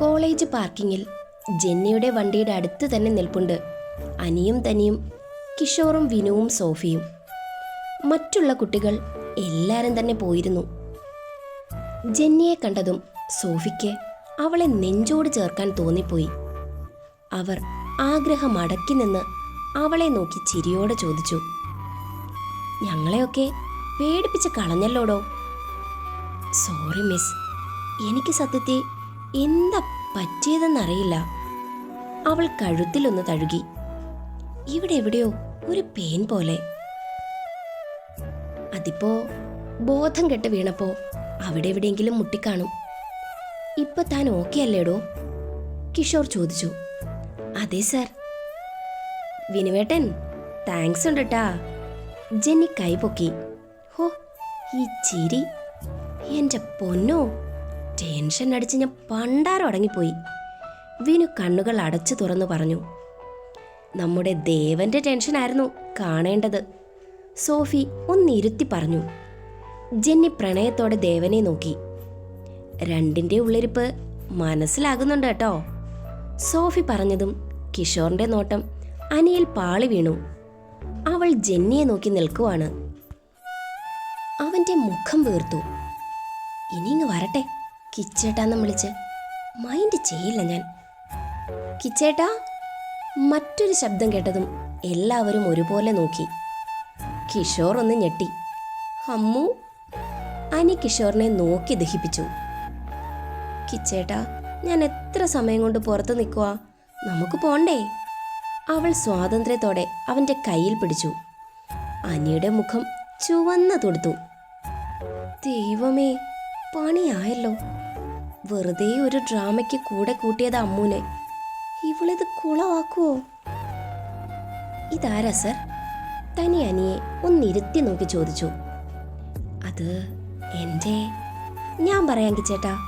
College പാർക്കിങ്ങിൽ ജെന്നിയുടെ വണ്ടിയുടെ അടുത്ത് തന്നെ നിൽപ്പുണ്ട്. അനിയും തനിയും കിഷോറും വിനുവും സോഫിയും. മറ്റുള്ള കുട്ടികൾ എല്ലാവരും തന്നെ പോയിരുന്നു. ജെന്നിയെ കണ്ടതും സോഫിക്ക് അവളെ നെഞ്ചോട് ചേർക്കാൻ തോന്നിപ്പോയി. അവർ ആഗ്രഹം അടക്കി നിന്ന് അവളെ നോക്കി ചിരിയോടെ ചോദിച്ചു ഞങ്ങളെയൊക്കെ പേടിപ്പിച്ച് കളഞ്ഞല്ലോടോ? Sorry miss. എനിക്ക് സത്യത്തെ എന്താ പറ്റിയതെന്നറിയില്ല. അവൾ കഴുത്തിലൊന്ന് തഴുകി. ഇവിടെ എവിടെയോ ഒരു പേൻ പോലെ. അതിപ്പോ ബോധം കെട്ട് വീണപ്പോ അവിടെ എവിടെയെങ്കിലും മുട്ടിക്കാണും. ഇപ്പൊ താൻ ഓക്കെ അല്ലേടോ? കിഷോർ ചോദിച്ചു. അതെ സർ. വിനുവേട്ടൻ താങ്ക്സ് ഉണ്ട് കേട്ടാ ജെന്നി കൈപൊക്കി ഹോ ഈ ചിരി. എന്റെ പൊന്നോ. ടെൻഷൻ അടിച്ച് ഞാൻ പണ്ടാരം അടങ്ങിപ്പോയി വിനു കണ്ണുകൾ അടച്ചു തുറന്നു പറഞ്ഞു. നമ്മുടെ ദേവന്റെ ടെൻഷനായിരുന്നു കാണേണ്ടത്. സോഫി ഒന്നിരുത്തി പറഞ്ഞു. ജെന്നി പ്രണയത്തോടെ ദേവനെ നോക്കി. രണ്ടിന്റെ ഉള്ളിരിപ്പ് മനസ്സിലാകുന്നുണ്ട് കേട്ടോ. സോഫി പറഞ്ഞതും കിഷോറിന്റെ നോട്ടം അനിയിൽ പാളി വീണു. അവൾ ജെന്നിയെ നോക്കി നിൽക്കുവാണ്. അവന്റെ മുഖം വീർത്തു. ഇനി ഇങ്ങ് വരട്ടെ. കിച്ചേട്ടാന്ന് വിളിച്ച്. മൈൻഡ് ചെയ്യില്ല ഞാൻ. കിച്ചേട്ടാ മറ്റൊരു ശബ്ദം കേട്ടതും എല്ലാവരും ഒരുപോലെ നോക്കി. കിഷോർ ഒന്ന് ഞെട്ടി. അമ്മു അനി കിഷോറിനെ നോക്കി ദഹിപ്പിച്ചു. കിച്ചേട്ടാ ഞാൻ എത്ര സമയം കൊണ്ട് പുറത്ത് നിൽക്കുക നമുക്ക് പോണ്ടേ? അവൾ സ്വാതന്ത്ര്യത്തോടെ അവന്റെ കയ്യിൽ പിടിച്ചു. അനിയുടെ മുഖം ചുവന്നു തൊടുത്തു. ദൈവമേ പണിയായല്ലോ. വെറുതെ ഒരു ഡ്രാമയ്ക്ക് കൂടെ കൂട്ടിയത് അമ്മൂനെ. ഇവളിത് കുളവാക്കുവോ ഇതാരാ സർ? തനി അനിയെ ഒന്നിരുത്തി നോക്കി ചോദിച്ചു. അത് എന്റെ ഞാൻ പറയാം കിച്ചേട്ടാ.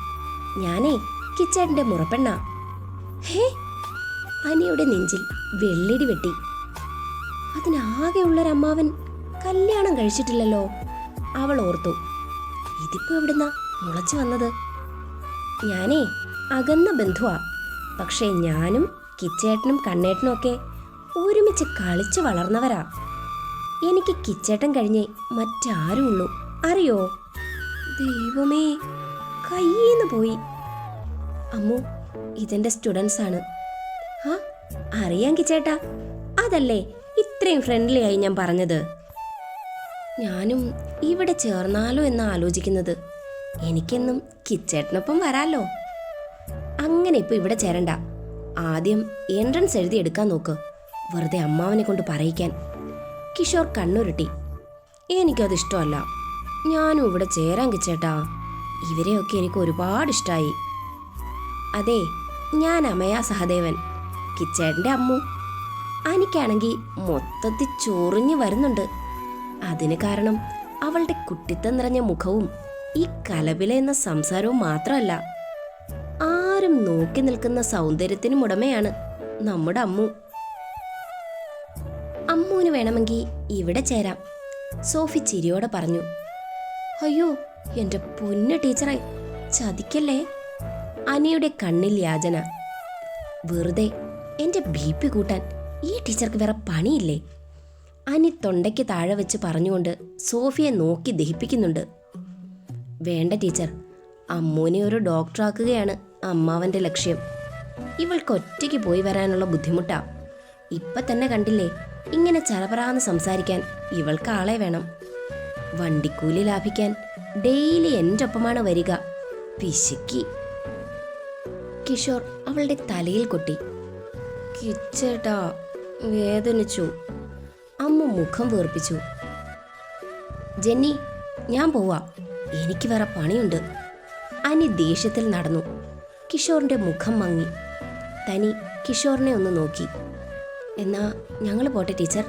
ഞാനേ കിച്ചേട്ടന്റെ മുറപ്പെണ്ണ. ഹേ അനിയുടെ നെഞ്ചിൽ വെള്ളിടി വെട്ടി. അതിനാകെയുള്ളൊരമ്മാവൻ കല്യാണം കഴിച്ചിട്ടില്ലല്ലോ. അവൾ ഓർത്തു ഇതിപ്പോ എവിടുന്ന മുളച്ചു വന്നത്? ഞാനേ അകന്ന ബന്ധുവാ. പക്ഷേ ഞാനും കിച്ചേട്ടനും കണ്ണേട്ടനും ഒക്കെ ഒരുമിച്ച് കളിച്ചു വളർന്നവരാ. എനിക്ക് കിച്ചേട്ടൻ കഴിഞ്ഞേ മറ്റാരുള്ളൂ അറിയോ? ദൈവമേ കയ്യിന്ന് പോയി. അമ്മു ഇതെന്റെ സ്റ്റുഡൻസ് ആണ്. ആ അറിയാം കിച്ചേട്ടാ. അതല്ലേ ഇത്രയും ഫ്രണ്ട്ലി ആയി ഞാൻ പറഞ്ഞത്? ഞാനും ഇവിടെ ചേർന്നാലോ എന്ന് ആലോചിക്കുന്നത്. എനിക്കെന്നും കിച്ചേട്ടനൊപ്പം വരാലോ? അങ്ങനെ ഇപ്പൊ ഇവിടെ ചേരണ്ട. ആദ്യം എൻട്രൻസ് എഴുതി എടുക്കാൻ നോക്ക്. വെറുതെ അമ്മാവനെ കൊണ്ട് പറയിക്കാൻ. കിഷോർ കണ്ണുരുട്ടി. എനിക്കത് ഇഷ്ടമല്ല. ഞാനും ഇവിടെ ചേരാൻ കിച്ചേട്ടാ. ഇവരെയൊക്കെ എനിക്ക് ഒരുപാട് ഇഷ്ടമായി അതെ ഞാൻ അമയ സഹദേവൻ. കിച്ചേട്ടന്റെ അമ്മു. എനിക്കാണെങ്കിൽ മൊത്തത്തിൽ ചൊറിഞ്ഞു വരുന്നുണ്ട്. അതിന് കാരണം അവളുടെ കുട്ടിത്തം നിറഞ്ഞ മുഖവും ഈ കലപില എന്ന സംസാരവും മാത്രമല്ല ആരും നോക്കി നിൽക്കുന്ന സൗന്ദര്യത്തിനും ഉടമയാണ് നമ്മുടെ അമ്മു. അമ്മുവിന് വേണമെങ്കിൽ ഇവിടെ ചേരാം സോഫി ചിരിയോടെ പറഞ്ഞു. അയ്യോ എന്റെ പൊന്ന ടീച്ചറെ ചതിക്കല്ലേ? അനിയുടെ കണ്ണിൽ യാചന. വെറുതെ എന്റെ ബി പി കൂട്ടാൻ ഈ ടീച്ചർക്ക് വേറെ പണിയില്ലേ? അനി തൊണ്ടയ്ക്ക് താഴെ വെച്ച് പറഞ്ഞുകൊണ്ട് സോഫിയെ നോക്കി ദഹിപ്പിക്കുന്നുണ്ട്. വേണ്ട ടീച്ചർ. അമ്മൂനെ ഒരു ഡോക്ടറാക്കുകയാണ് അമ്മാവന്റെ ലക്ഷ്യം. ഇവൾക്ക് ഒറ്റയ്ക്ക് പോയി വരാനുള്ള ബുദ്ധിമുട്ടാ. ഇപ്പം തന്നെ കണ്ടില്ലേ ഇങ്ങനെ ചറപറാന്ന് സംസാരിക്കാൻ ഇവൾക്ക് ആളെ വേണം. വണ്ടിക്കൂലി ലാഭിക്കാൻ ഡെയിലി എന്റെ ഒപ്പമാണ് വരിക. പിശുക്കി. കിഷോർ അവളുടെ തലയിൽ കൊട്ടി. കിച്ചേട്ടാ വേദനിച്ചു. അമ്മ മുഖം വീർപ്പിച്ചു. ജെന്നി ഞാൻ പോവാ. എനിക്ക് വേറെ പണിയുണ്ട്. അനി ദേഷ്യത്തിൽ നടന്നു. കിഷോറിന്റെ മുഖം മങ്ങി. തനി കിഷോറിനെ ഒന്ന് നോക്കി. എന്നാ ഞങ്ങൾ പോട്ടെ ടീച്ചർ.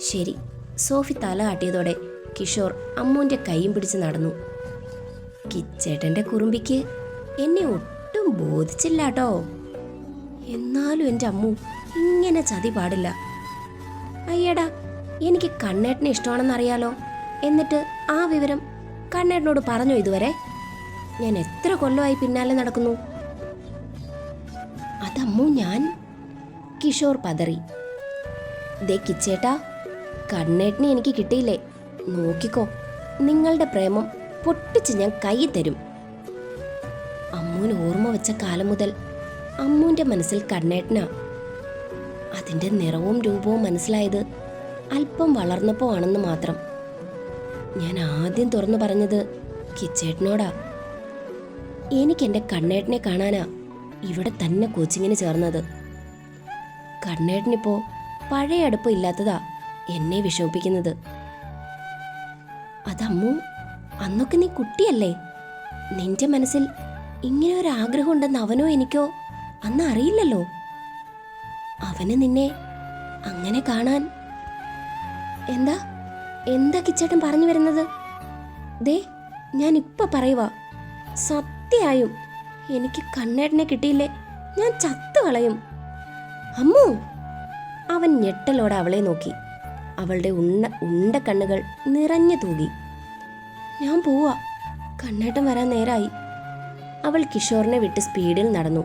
ശരി. സോഫി തല കാട്ടിയതോടെ കിഷോർ അമ്മുവിന്റെ കൈയും പിടിച്ച് നടന്നു. കിച്ചേട്ടന്റെ കുറുമ്പിക്ക് എന്നെ ഒട്ടും ബോധിച്ചില്ല കേട്ടോ എന്നാലും എന്റെ അമ്മു ഇങ്ങനെ ചതി പാടില്ല. അയ്യടാ എനിക്ക് കണ്ണേട്ടനെ ഇഷ്ടമാണെന്നറിയാലോ. എന്നിട്ട് ആ വിവരം കണ്ണേട്ടനോട് പറഞ്ഞു ഇതുവരെ. ഞാൻ എത്ര കൊല്ലമായി പിന്നാലെ നടക്കുന്നു. അതമ്മു ഞാൻ. കിഷോർ പതറി. ദേ കിച്ചേട്ടാ കണ്ണേട്ടിനെ എനിക്ക് കിട്ടിയില്ലേ? നോക്കിക്കോ നിങ്ങളുടെ പ്രേമം പൊട്ടിച്ച് ഞാൻ കൈ തരും. അമ്മൂന് ഓർമ്മ വെച്ച കാലം മുതൽ അമ്മൂന്റെ മനസ്സിൽ കണ്ണേട്ടനാ. അതിന്റെ നിറവും രൂപവും മനസ്സിലായത് അല്പം വളർന്നപ്പോ ആണെന്ന് മാത്രം. ഞാൻ ആദ്യം തുറന്നു പറഞ്ഞത് കിച്ചേട്ടനോടാ. എനിക്ക് എന്റെ കണ്ണേട്ടനെ കാണാനാ ഇവിടെ തന്നെ കോച്ചിങ്ങിന് ചേർന്നത്. കണ്ണേട്ടനിപ്പോ പഴയ അടുപ്പം ഇല്ലാത്തതാ എന്നെ വിഷമിപ്പിക്കുന്നത്. അതമ്മു അന്നൊക്കെ നീ കുട്ടിയല്ലേ? നിന്റെ മനസ്സിൽ ഇങ്ങനെ ഒരു ആഗ്രഹം ഉണ്ടെന്ന് അവനോ എനിക്കോ അന്ന് അറിയില്ലല്ലോ? അവന് നിന്നെ അങ്ങനെ കാണാൻ എന്താ? എന്താ കിച്ചേട്ടൻ പറഞ്ഞു വരുന്നത്? ദേ ഞാൻ ഇപ്പൊ പറയുവാ. സത്യമായും എനിക്ക് കണ്ണേട്ടനെ കിട്ടിയില്ലേ? ഞാൻ ചത്തു കളയും. അമ്മു! അവൻ ഞെട്ടലോടെ അവളെ നോക്കി. അവളുടെ ഉണ്ണ ഉണ്ട കണ്ണുകൾ നിറഞ്ഞു തൂകി. ഞാൻ പോവാ. കണ്ണേട്ടം വരാൻ നേരായി. അവൾ കിഷോറിനെ വിട്ട് സ്പീഡിൽ നടന്നു.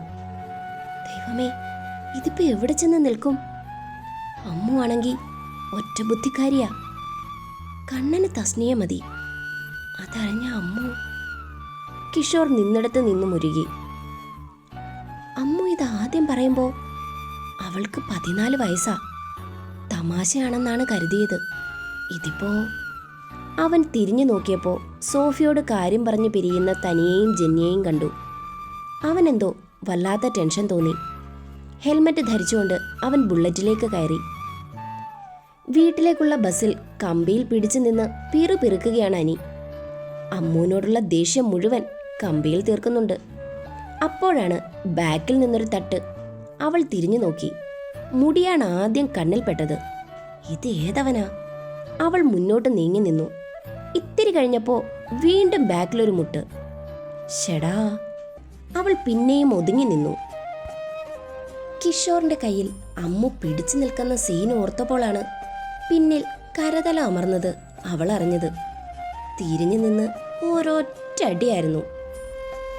ദൈവമേ ഇതിപ്പോ എവിടെ ചെന്ന് നിൽക്കും? അമ്മു ആണെങ്കി ഒറ്റ ബുദ്ധിക്കാരിയാ കണ്ണന് തസ്നിയ മതി. അതറിഞ്ഞ അമ്മു കിഷോർ നിന്നിടത്ത് നിന്നും ഒരുകി അമ്മു ഇത് ആദ്യം പറയുമ്പോൾ അവൾക്ക് പതിനാല് വയസ്സാ. തമാശയാണെന്നാണ് കരുതിയത്. ഇതിപ്പോ അവൻ തിരിഞ്ഞു നോക്കിയപ്പോൾ സോഫിയോട് കാര്യം പറഞ്ഞു പിരിയുന്ന തനിയെയും ജന്യയെയും കണ്ടു. അവനെന്തോ വല്ലാത്ത ടെൻഷൻ തോന്നി. ഹെൽമെറ്റ് ധരിച്ചുകൊണ്ട് അവൻ ബുള്ളറ്റിലേക്ക് കയറി. വീട്ടിലേക്കുള്ള ബസ്സിൽ കമ്പിയിൽ പിടിച്ചു നിന്ന് പിറുപിറുക്കുകയാണ് അനി. അമ്മൂനോടുള്ള ദേഷ്യം മുഴുവൻ കമ്പിയിൽ തീർക്കുന്നുണ്ട്. അപ്പോഴാണ് ബാക്കിൽ നിന്നൊരു തട്ട് അവൾ തിരിഞ്ഞു നോക്കി. മുടിയാണ് ആദ്യം കണ്ണിൽപ്പെട്ടത് ഇത് ഏതവനാ? അവൾ മുന്നോട്ട് നീങ്ങി നിന്നു. ഇത്തിരി കഴിഞ്ഞപ്പോ വീണ്ടും ബാക്കിലൊരു മുട്ട്. ഷെടാ. അവൾ പിന്നെയും ഒതുങ്ങി നിന്നു. കിഷോറിന്റെ കയ്യിൽ അമ്മു പിടിച്ചു നിൽക്കുന്ന സീൻ ഓർത്തപ്പോഴാണ് പിന്നിൽ കരതല അമർന്നത് അവൾ അറിഞ്ഞത്. തിരിഞ്ഞു നിന്ന് ഓരോറ്റടിയായിരുന്നു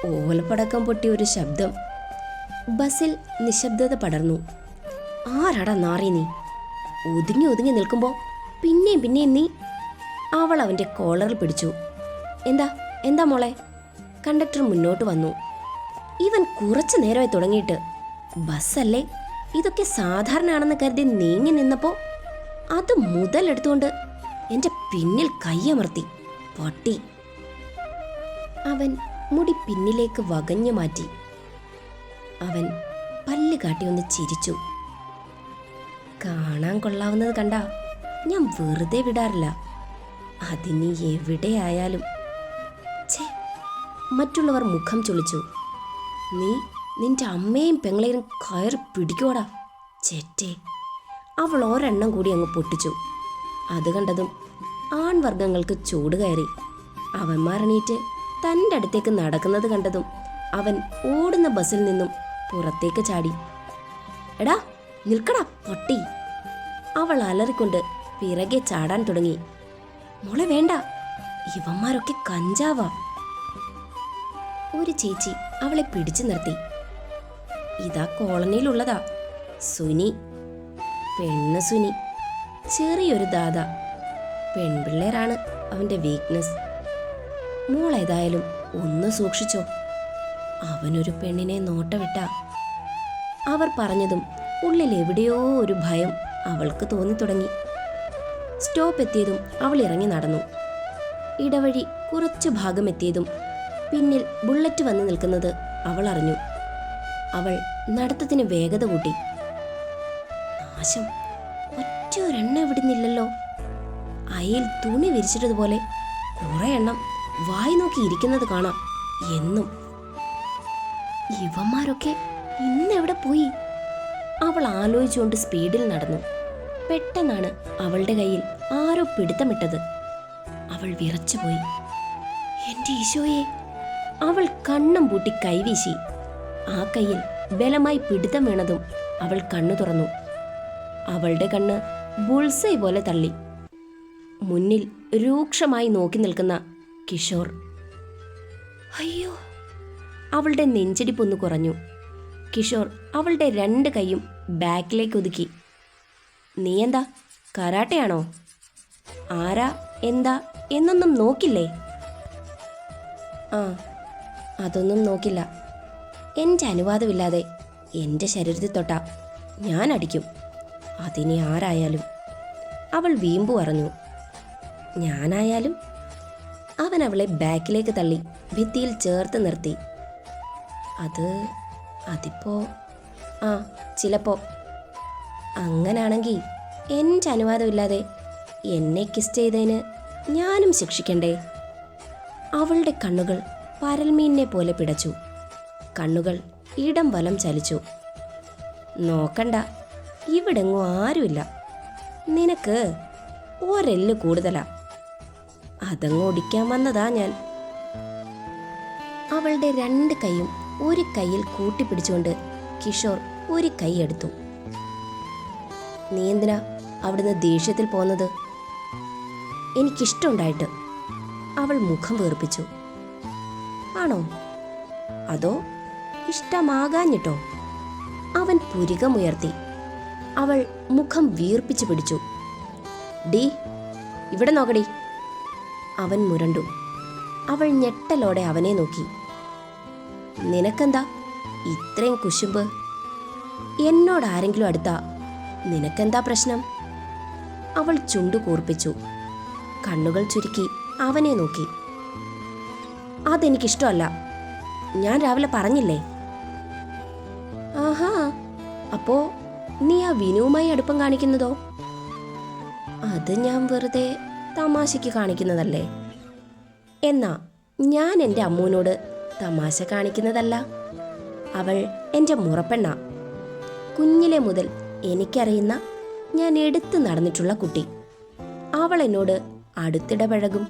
ഓലപ്പടക്കം പൊട്ടിയ ഒരു ശബ്ദം. ബസ്സിൽ നിശബ്ദത പടർന്നു. ആരാടാ നാറി നീ? ഒതുങ്ങി ഒതുങ്ങി നിൽക്കുമ്പോൾ പിന്നെയും പിന്നെയും നീ? അവൾ അവന്റെ കോളറിൽ പിടിച്ചു. എന്താ എന്താ മോളെ? കണ്ടക്ടർ മുന്നോട്ട് വന്നു. ഇവൻ കുറച്ച് നേരമായി തുടങ്ങിയിട്ട്. ബസ്സല്ലേ? ഇതൊക്കെ സാധാരണ ആണെന്ന് കരുതി നീങ്ങി നിന്നപ്പോ അത് മുതലെടുത്തുകൊണ്ട് എന്റെ പിന്നിൽ കയ്യമർത്തി പൊട്ടി. അവൻ മുടി പിന്നിലേക്ക് വകഞ്ഞു മാറ്റി. അവൻ പല്ല് കാട്ടി ഒന്ന് ചിരിച്ചു. കാണാൻ കൊള്ളാവുന്നത് കണ്ട ഞാൻ വെറുതെ വിടാറില്ല. അതിനി എവിടെയായാലും. ഛേ മറ്റുള്ളവർ മുഖം ചൊളിച്ചു. നീ നിന്റെ അമ്മയും പെങ്ങളെയും കയറി പിടിക്കോടാ ചേറ്റേ അവൾ ഒരെണ്ണം കൂടി അങ്ങ് പൊട്ടിച്ചു. അത് കണ്ടതും ആൺവർഗങ്ങൾക്ക് ചൂട് കയറി. അവന്മാരണീറ്റ് തന്റെ അടുത്തേക്ക് നടക്കുന്നത് കണ്ടതും അവൻ ഓടുന്ന ബസ്സിൽ നിന്നും പുറത്തേക്ക് ചാടി. എടാ നിൽക്കടാ പൊട്ടി. അവൾ അലറിക്കൊണ്ട് പിറകെ ചാടാൻ തുടങ്ങി. മോളെ വേണ്ട ഇവന്മാരൊക്കെ കഞ്ചാവാ. ഒരു ചേച്ചി അവളെ പിടിച്ചു നിർത്തി. ഇതാ കോളനിയിലുള്ളതാ. സുനി പെണ്ണ് സുനി. ചെറിയൊരു ദാദ. പെൺപിള്ളേരാണ് അവന്റെ വീക്ക്നെസ് മോളേതായാലും ഒന്ന് സൂക്ഷിച്ചോ. അവനൊരു പെണ്ണിനെ നോട്ടവിട്ട. അവർ പറഞ്ഞതും ഉള്ളിൽ എവിടെയോ ഒരു ഭയം അവൾക്ക് തോന്നി തുടങ്ങി സ്റ്റോപ്പ് എത്തിയതും അവൾ ഇറങ്ങി നടന്നു. ഇടവഴി കുറച്ചു ഭാഗം എത്തിയതും പിന്നിൽ ബുള്ളറ്റ് വന്ന് നിൽക്കുന്നത് അവൾ അറിഞ്ഞു. അവൾ നടത്തത്തിന് വേഗത കൂട്ടി. നാശം. ഒറ്റ ഒരെണ്ണം ഇവിടുന്നില്ലല്ലോ. അയിൽ തുണി വിരിച്ചിട്ടതുപോലെ കുറെ എണ്ണം വായി നോക്കി ഇരിക്കുന്നത് കാണാം എന്നും. ഇവന്മാരൊക്കെ ഇന്നെവിടെ പോയി? അവൾ ആലോചിച്ചുകൊണ്ട് സ്പീഡിൽ നടന്നു. പെട്ടെന്നാണ് അവളുടെ കയ്യിൽ ആരോ പിടുത്തമിട്ടത്. അവൾ വിറച്ചുപോയി. എന്റെ ഈശോയെ അവൾ കണ്ണും പൂട്ടി കൈവീശി. ആ കയ്യിൽ ബലമായി പിടുത്തം വീണതും അവൾ കണ്ണു തുറന്നു. അവളുടെ കണ്ണ് ബുൾസൈ പോലെ തള്ളി. മുന്നിൽ രൂക്ഷമായി നോക്കി നിൽക്കുന്ന കിഷോർ. അയ്യോ അവളുടെ നെഞ്ചിടിപ്പൊന്ന് കുറഞ്ഞു. കിഷോർ അവളുടെ രണ്ട് കൈയും ബാക്കിലേക്ക് ഒതുക്കി. നീ എന്താ കരാട്ടയാണോ? ആരാ എന്താ എന്നൊന്നും നോക്കില്ലേ? ആ അതൊന്നും നോക്കില്ല. എന്റെ അനുവാദമില്ലാതെ എന്റെ ശരീരത്തിൽ തൊട്ടാ ഞാൻ അടിക്കും. അതിനി ആരായാലും? അവൾ വീമ്പു പറഞ്ഞു. ഞാനായാലും? അവൻ അവളെ ബാക്കിലേക്ക് തള്ളി ഭിത്തിയിൽ ചേർത്ത് നിർത്തി. അത് അതിപ്പോ ആ ചിലപ്പോ. അങ്ങനാണെങ്കിൽ എന്റെ അനുവാദമില്ലാതെ എന്നെ കിസ് ചെയ്തതിന് ഞാനും ശിക്ഷിക്കണ്ടേ? അവളുടെ കണ്ണുകൾ പരൽമീനിനെ പോലെ പിടച്ചു. കണ്ണുകൾ ഇടം വലം ചലിച്ചു. നോക്കണ്ട ഇവിടെങ്ങും ആരുമില്ല. നിനക്ക് ഒരെല്ല് കൂടുതലാ. അതങ്ങ് ഒടിക്കാൻ വന്നതാ ഞാൻ. അവളുടെ രണ്ട് കൈയും ഒരു കൈയിൽ കൂട്ടിപ്പിടിച്ചുകൊണ്ട് കിഷോർ ഒരു കൈ എടുത്തു. നീ എന്തിനാ അവിടുന്ന് ദേഷ്യത്തിൽ പോന്നത്? എനിക്കിഷ്ടമുണ്ടായിട്ട്. അവൾ മുഖം വീർപ്പിച്ചു. ആണോ? അതോ ഇഷ്ടമാകാഞ്ഞിട്ടോ? അവൻ പുരികമുയർത്തി. അവൾ മുഖം വീർപ്പിച്ചു പിടിച്ചു. ഡി ഇവിടെ നോക്കടി. അവൻ മുരണ്ടു. അവൾ ഞെട്ടലോടെ അവനെ നോക്കി. നിനക്കെന്താ ഇത്രയും കുശുമ്പ്? എന്നോട് ആരെങ്കിലും അടുത്താ? നിനക്കെന്താ പ്രശ്നം? അവൾ ചുണ്ടു കൂർപ്പിച്ചു. കണ്ണുകൾ ചുരുക്കി അവനെ നോക്കി. അതെനിക്കിഷ്ടമല്ല. ഞാൻ രാവിലെ പറഞ്ഞില്ലേ? ആഹാ. അപ്പോ നീ ആ വിനുവുമായി അടുപ്പം കാണിക്കുന്നതോ? അത് ഞാൻ വെറുതെ തമാശയ്ക്ക് കാണിക്കുന്നതല്ലേ? എന്നാ ഞാൻ എന്റെ അമ്മൂനോട് തമാശ കാണിക്കുന്നതല്ല. അവൾ എന്റെ മുറപ്പെണ്ണ. കുഞ്ഞിലെ മുതൽ എനിക്കറിയുന്ന ഞാൻ എടുത്തു നടന്നിട്ടുള്ള കുട്ടി. അവൾ എന്നോട് അടുത്തിടപഴകും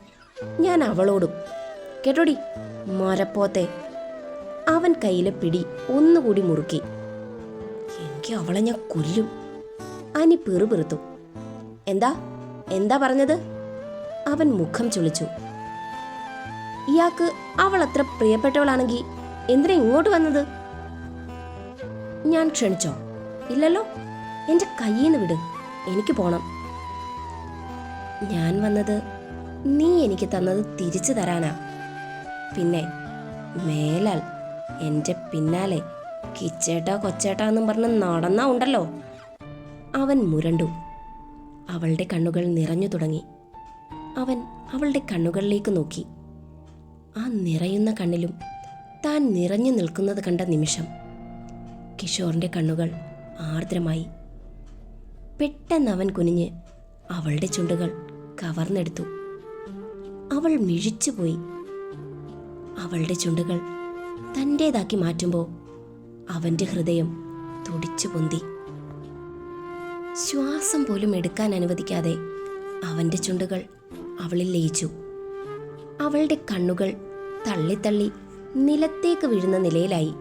ഞാൻ അവളോടും കേട്ടോടി മരപ്പോത്തെ. അവൻ കയ്യിലെ പിടി ഒന്നുകൂടി മുറുക്കി. എനിക്ക് അവളെ ഞാൻ കൊല്ലും. അനി പിറുപിറുത്തു എന്താ? എന്താ പറഞ്ഞത്? അവൻ മുഖം ചുളിച്ചു. ഇയാൾക്ക് അവൾ അത്ര പ്രിയപ്പെട്ടവളാണെങ്കിൽ എന്തിനാ ഇങ്ങോട്ട് വന്നത്? ഞാൻ ക്ഷണിച്ചോ. ഇല്ലല്ലോ. എന്റെ നിന്ന് വിട്. എനിക്ക് പോണം. ഞാൻ വന്നത് നീ എനിക്ക് തന്നത് തിരിച്ചു തരാനാ. പിന്നെ മേലാൽ എന്റെ പിന്നാലെ കിച്ചേട്ടാ കൊച്ചേട്ടാ എന്നും പറഞ്ഞ് നടന്നാ ഉണ്ടല്ലോ. അവൻ മുരണ്ടു. അവളുടെ കണ്ണുകൾ നിറഞ്ഞു തുടങ്ങി. അവൻ അവളുടെ കണ്ണുകളിലേക്ക് നോക്കി. ആ നിറയുന്ന കണ്ണിലും താൻ നിറഞ്ഞു നിൽക്കുന്നത് കണ്ട നിമിഷം കിഷോറിന്റെ കണ്ണുകൾ ആർദ്രമായി. പെട്ടെന്ന് അവൻ കുനിഞ്ഞ് അവളുടെ ചുണ്ടുകൾ കവർന്നെടുത്തു. അവൾ മിഴിച്ചുപോയി. അവളുടെ ചുണ്ടുകൾ തന്റേതാക്കി മാറ്റുമ്പോൾ അവന്റെ ഹൃദയം തുടിച്ചു പൊന്തി. ശ്വാസം പോലും എടുക്കാൻ അനുവദിക്കാതെ അവന്റെ ചുണ്ടുകൾ അവളിൽ ലയിച്ചു. അവളുടെ കണ്ണുകൾ തള്ളിത്തള്ളി നിലത്തേക്ക് വീഴുന്ന നിലയിലായി.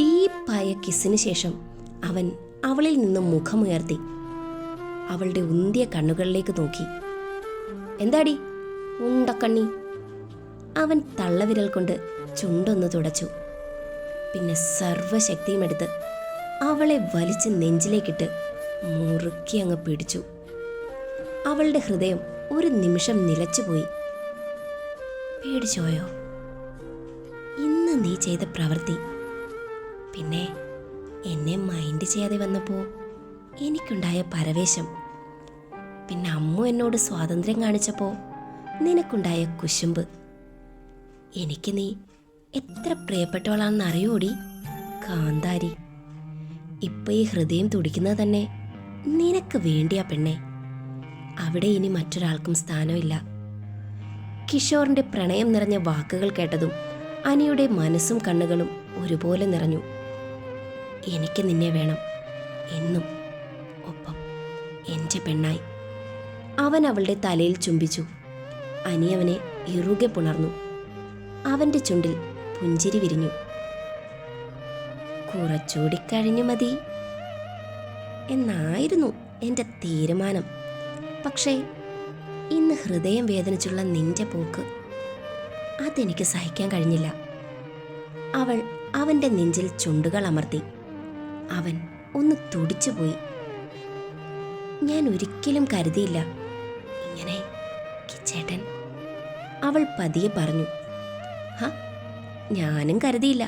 ഡീപ്പായ കിസ്സിന് ശേഷം അവൻ അവളിൽ നിന്നും മുഖമുയർത്തി അവളുടെ ഉന്തിയ കണ്ണുകളിലേക്ക് നോക്കി. എന്താടി? ഉണ്ടക്കണ്ണി. അവൻ തള്ളവിരൽ കൊണ്ട് ചുണ്ടൊന്ന് തുടച്ചു. പിന്നെ സർവശക്തിയും എടുത്ത് അവളെ വലിച്ച് നെഞ്ചിലേക്കിട്ട് മുറുക്കി അങ്ങ് പിടിച്ചു. അവളുടെ ഹൃദയം ഒരു നിമിഷം നിലച്ചുപോയി. പേടിച്ചോയോ? ഇന്ന് നീ ചെയ്ത പ്രവൃത്തി. പിന്നെ എന്നെ മൈൻഡ് ചെയ്യാതെ വന്നപ്പോൾ എനിക്കുണ്ടായ പരവേശം. പിന്നെ അമ്മു എന്നോട് സ്വാതന്ത്ര്യം കാണിച്ചപ്പോൾ നിനക്കുണ്ടായ കുശുമ്പ്. എനിക്ക് നീ എത്ര പ്രിയപ്പെട്ടവളാണെന്ന് അറിയോടി കാന്താരി. ഇപ്പൊ ഈ ഹൃദയം തുടിക്കുന്നത് തന്നെ നിനക്ക് വേണ്ടിയാ പെണ്ണെ. അവിടെ ഇനി മറ്റൊരാൾക്കും സ്ഥാനമില്ല. കിഷോറിന്റെ പ്രണയം നിറഞ്ഞ വാക്കുകൾ കേട്ടതും അനിയുടെ മനസ്സും കണ്ണുകളും ഒരുപോലെ നിറഞ്ഞു. എനിക്ക് നിന്നെ വേണം. എന്നും. ഒപ്പം. എന്റെ പെണ്ണായി. അവൻ അവളുടെ തലയിൽ ചുംബിച്ചു. അനി അവനെ ഇറുകെ പുണർന്നു. അവന്റെ ചുണ്ടിൽ പുഞ്ചിരി വിരിഞ്ഞു. കുറച്ചുകൂടി കഴിഞ്ഞു മതി. എന്നായിരുന്നു എന്റെ തീരുമാനം. പക്ഷേ ഇന്ന് ഹൃദയം വേദനിച്ചുള്ള നിന്റെ പോക്ക് അതെനിക്ക് സഹിക്കാൻ കഴിഞ്ഞില്ല. അവൾ അവന്റെ നെഞ്ചിൽ ചുണ്ടുകൾ അമർത്തി. അവൻ ഒന്ന് തുടിച്ചുപോയി. ഞാൻ ഒരിക്കലും കരുതിയില്ല. ഇങ്ങനെ കിച്ചേട്ടൻ അവൾ പതിയെ പറഞ്ഞു ഹ ഞാനും കരുതിയില്ല.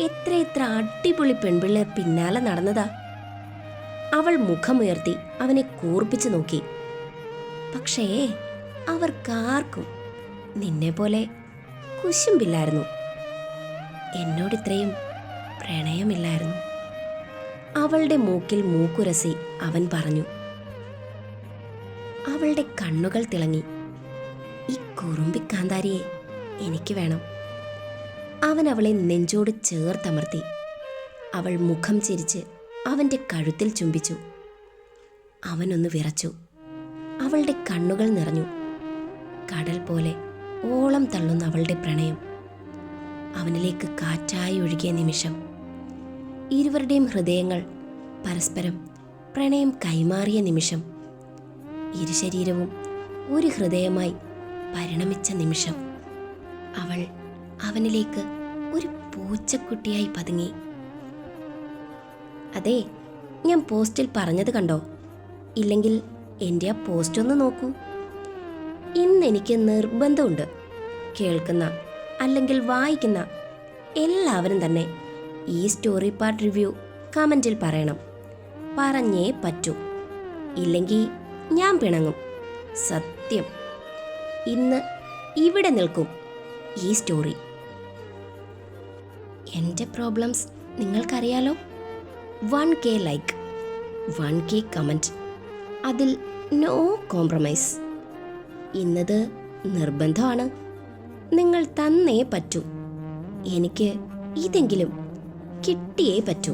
എത്ര എത്ര അടിപൊളി പെൺപിള്ളേർ പിന്നാലെ നടന്നതാ. അവൾ മുഖമുയർത്തി അവനെ കൂർപ്പിച്ചു നോക്കി. പക്ഷേ അവർക്കാർക്കും നിന്നെ പോലെ കുശുമ്പില്ലായിരുന്നു. എന്നോടിത്രയും പ്രണയമില്ലായിരുന്നു. അവളുടെ മൂക്കിൽ മൂക്കുരസി അവൻ പറഞ്ഞു. അവളുടെ കണ്ണുകൾ തിളങ്ങി. ഈ കുറുമ്പിക്കാന്താരിയെ എനിക്ക് വേണം. അവൻ അവളെ നെഞ്ചോട് ചേർത്തമർത്തി. അവൾ മുഖം ചിരിച്ച് അവന്റെ കഴുത്തിൽ ചുംബിച്ചു. അവനൊന്ന് വിറച്ചു. അവളുടെ കണ്ണുകൾ നിറഞ്ഞു. കടൽ പോലെ ഓളം തള്ളുന്ന അവളുടെ പ്രണയം. അവനിലേക്ക് കാറ്റായി ഒഴുകിയ നിമിഷം ഇരുവരുടെയും ഹൃദയങ്ങൾ പരസ്പരം പ്രണയം കൈമാറിയ നിമിഷം ഇരുശരീരവും ഒരു ഹൃദയമായി പരിണമിച്ച നിമിഷം അവൾ അവനിലേക്ക് ഒരു പൂച്ചക്കുട്ടിയായി പതുങ്ങി. അതെ ഞാൻ പോസ്റ്റിൽ പറഞ്ഞത് കണ്ടോ? ഇല്ലെങ്കിൽ എന്റെ ആ പോസ്റ്റ് ഒന്ന് നോക്കൂ. ഇന്ന് എനിക്ക് നിർബന്ധമുണ്ട്. കേൾക്കുന്ന അല്ലെങ്കിൽ വായിക്കുന്ന എല്ലാവരും തന്നെ ഈ സ്റ്റോറി പാർട്ട് റിവ്യൂ കമന്റിൽ പറയണം. പറഞ്ഞേ പറ്റൂ. ഇല്ലെങ്കിൽ ഞാൻ പിണങ്ങും. സത്യം. ഇന്ന് ഇവിടെ നിൽക്കും ഈ സ്റ്റോറി എന്റെ പ്രോബ്ലംസ് നിങ്ങൾക്കറിയാലോ? One K like one K comment അതിൽ നോ കോംപ്രമൈസ് ഇന്നത് നിർബന്ധമാണ്. നിങ്ങൾ തന്നേ പറ്റൂ. എനിക്ക് ഇതെങ്കിലും കിട്ടിയേ പറ്റൂ.